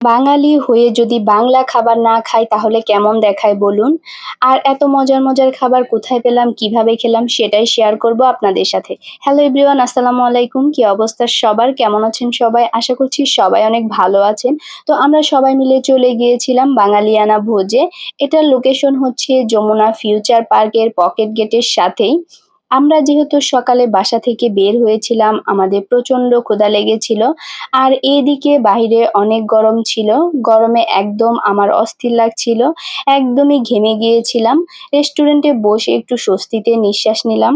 বাঙালি হয়ে যদি বাংলা খাবার না খাই তাহলে কেমন দেখায় বলুন? আর এত মজার মজার খাবার কোথায় পেলাম, কীভাবে খেলাম সেটাই শেয়ার করব আপনাদের সাথে। হ্যালো এভরিওয়ান আসসালামু আলাইকুম। কি অবস্থা সবার? কেমন আছেন সবাই? আশা করছি সবাই অনেক ভালো আছেন। তো আমরা সবাই মিলে চলে গিয়েছিলাম বাঙালিয়ানা ভোজে। এটার লোকেশন হচ্ছে যমুনা ফিউচার পার্কের পকেট গেটের সাথেই। আমরা যেহেতু সকালে বাসা থেকে বের হয়েছিলাম, আমাদের প্রচণ্ড ক্ষুধা লেগেছিল। আর এদিকে বাহিরে অনেক গরম ছিল। গরমে একদম আমার অস্থির লাগছিল। একদমই ঘেমে গিয়েছিলাম। রেস্টুরেন্টে বসে একটু স্বস্তিতে নিঃশ্বাস নিলাম।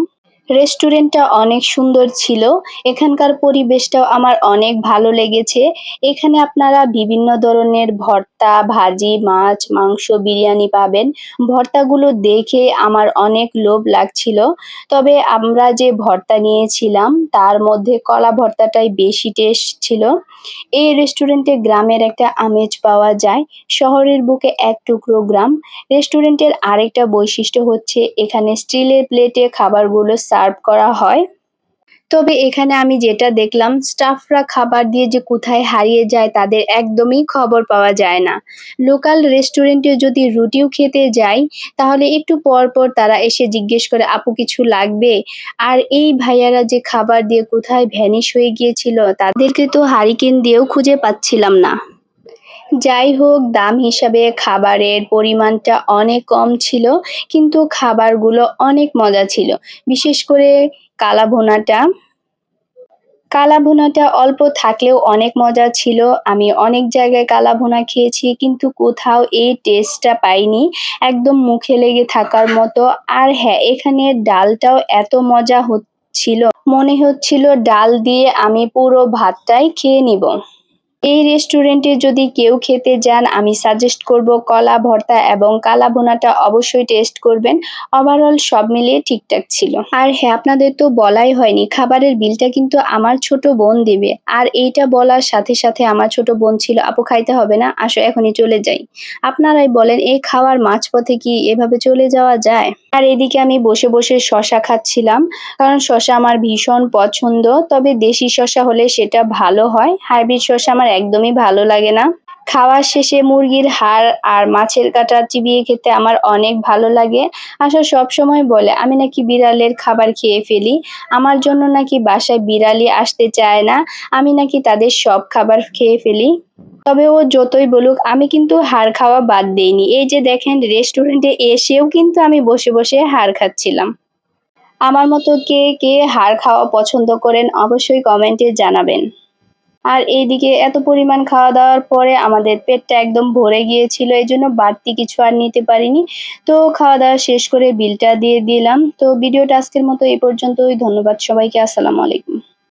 রেস্টুরেন্টটা অনেক সুন্দর ছিল, এখানকার পরিবেশটাও আমার অনেক ভালো লেগেছে। এখানে আপনারা বিভিন্ন ধরনের ভর্তা, ভাজি, মাছ, মাংস, বিরিয়ানি পাবেন। ভর্তাগুলো দেখে আমার অনেক লোভ লাগছিল। তবে আমরা যে ভর্তা নিয়েছিলাম, তার মধ্যে কলা ভর্তাটাই বেশি টেস্ট ছিল। এই রেস্টুরেন্টে গ্রামের একটা আমেজ পাওয়া যায়, শহরের বুকে এক টুকরো গ্রাম। রেস্টুরেন্টের আরেকটা বৈশিষ্ট্য হচ্ছে, এখানে স্টিলের প্লেটে খাবারগুলো সার্ভ করা হয়। তবে এখানে আমি যেটা দেখলাম স্টাফরা খাবার দিয়ে যে কোথায় হারিয়ে যায় তাদের একদমই খবর পাওয়া যায় না। লোকাল রেস্টুরেন্টে যদি রুটিও খেতে যাই, তাহলে একটু পর পর তারা এসে জিজ্ঞেস করে, আপু, কিছু লাগবে? আর এই ভাইয়ারা যে খাবার দিয়ে কোথায় ভ্যানিশ হয়ে গিয়েছিল, তাদেরকে তো হারিকেন দিয়েও খুঁজে পাচ্ছিলাম না। যাই হোক, দাম হিসাবে খাবারের পরিমাণটা অনেক কম ছিল, কিন্তু খাবারগুলো অনেক মজা ছিল। বিশেষ করে কালা ভুনাটা কালা ভুনাটা অল্প থাকলেও অনেক মজা ছিল। আমি অনেক জায়গায় কালা ভুনা খেয়েছি, কিন্তু কোথাও এই টেস্টটা পাইনি। একদম মুখে লেগে থাকার মতো। আর হ্যাঁ এখানে ডালটাও এত মজা হচ্ছিল। মনে হচ্ছিল ডাল দিয়ে আমি পুরো ভাতটাই খেয়ে নিব। এই রেস্টুরেন্টে যদি কেউ খেতে যান, আমি সাজেস্ট করব কলা ভর্তা এবং কালা ভুনাটা অবশ্যই টেস্ট করবেন। ওভারঅল সব মিলিয়ে ঠিকঠাক ছিল। আর হ্যাঁ আপনাদের তো বলাই হয়নি, খাবারের বিলটা কিন্তু আমার ছোট বোন দেবে। আর এইটা বলার সাথে সাথে আমার ছোট বোন ছিল, আপু, খাইতে হবে না, আসো, এখনই চলে যাই। আপনারাই বলেন, এই খাওয়ার মাঝপথে কি এভাবে চলে যাওয়া যায়? আর এদিকে আমি বসে বসে শশা খাচ্ছিলাম, কারণ শশা আমার ভীষণ পছন্দ। তবে দেশি শশা হলে সেটা ভালো হয়। হাইব্রিড শশা আমার একদমই ভালো লাগে না। খাওয়ার শেষে মুরগির হাড় আর মাছের কাটা চিবিয়ে খেতে আমার অনেক ভালো লাগে। আশা সব সময় বলে, আমি নাকি বিড়ালের খাবার খেয়ে ফেলি। আমার জন্য নাকি বাসায় বিড়ালি আসতে চায় না। আমি নাকি তাদের সব খাবার খেয়ে ফেলি। তবে ও যতই বলুক, আমি কিন্তু হাড় খাওয়া বাদ দেইনি। এই যে দেখেন, রেস্টুরেন্টে এসেও কিন্তু আমি বসে বসে হাড় খাচ্ছিলাম। আমার মতো কে কে হাড় খাওয়া পছন্দ করেন, অবশ্যই কমেন্টে জানাবেন। আর এইদিকে এত পরিমাণ খাওয়া দাওয়ার পরে আমাদের পেটটা একদম ভরে গিয়েছিল, এই জন্য বাড়তি কিছু আর নিতে পারিনি। তো খাওয়া দাওয়া শেষ করে বিলটা দিয়ে দিলাম। তো ভিডিওটা আজকের মতো এই পর্যন্তই। ধন্যবাদ সবাইকে। আসসালামু আলাইকুম।